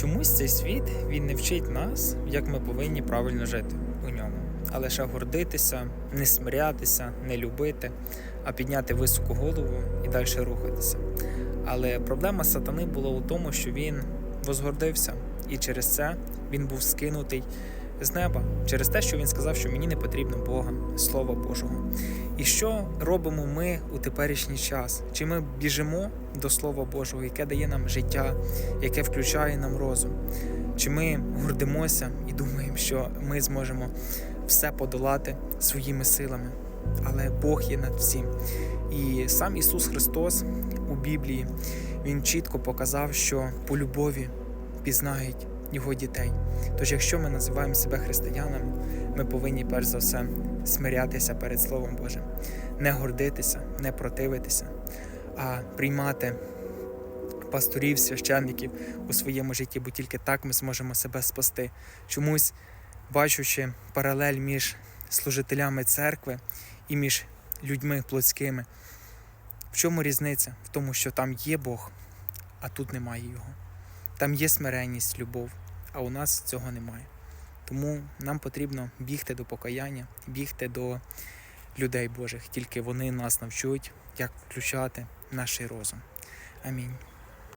Чомусь цей світ він не вчить нас, як ми повинні правильно жити у ньому, а лише гордитися, не смирятися, не любити, а підняти високу голову і далі рухатися. Але проблема сатани була у тому, що він возгордився, і через це він був скинутий з неба, через те, що він сказав, що мені не потрібно Бога, Слова Божого. І що робимо ми у теперішній час? Чи ми біжимо до Слова Божого, яке дає нам життя, яке включає нам розум? Чи ми гордимося і думаємо, що ми зможемо все подолати своїми силами? Але Бог є над всім. І сам Ісус Христос у Біблії Він чітко показав, що по любові пізнають Його дітей. Тож, якщо ми називаємо себе християнами, ми повинні перш за все смирятися перед Словом Божим, не гордитися, не противитися, а приймати пасторів, священників у своєму житті, бо тільки так ми зможемо себе спасти. Чомусь бачучи паралель між служителями церкви і між людьми плотськими. В чому різниця? В тому, що там є Бог, а тут немає Його. Там є смиренність, любов, а у нас цього немає. Тому нам потрібно бігти до покаяння, бігти до людей Божих, тільки вони нас навчують, як включати наш розум. Амінь.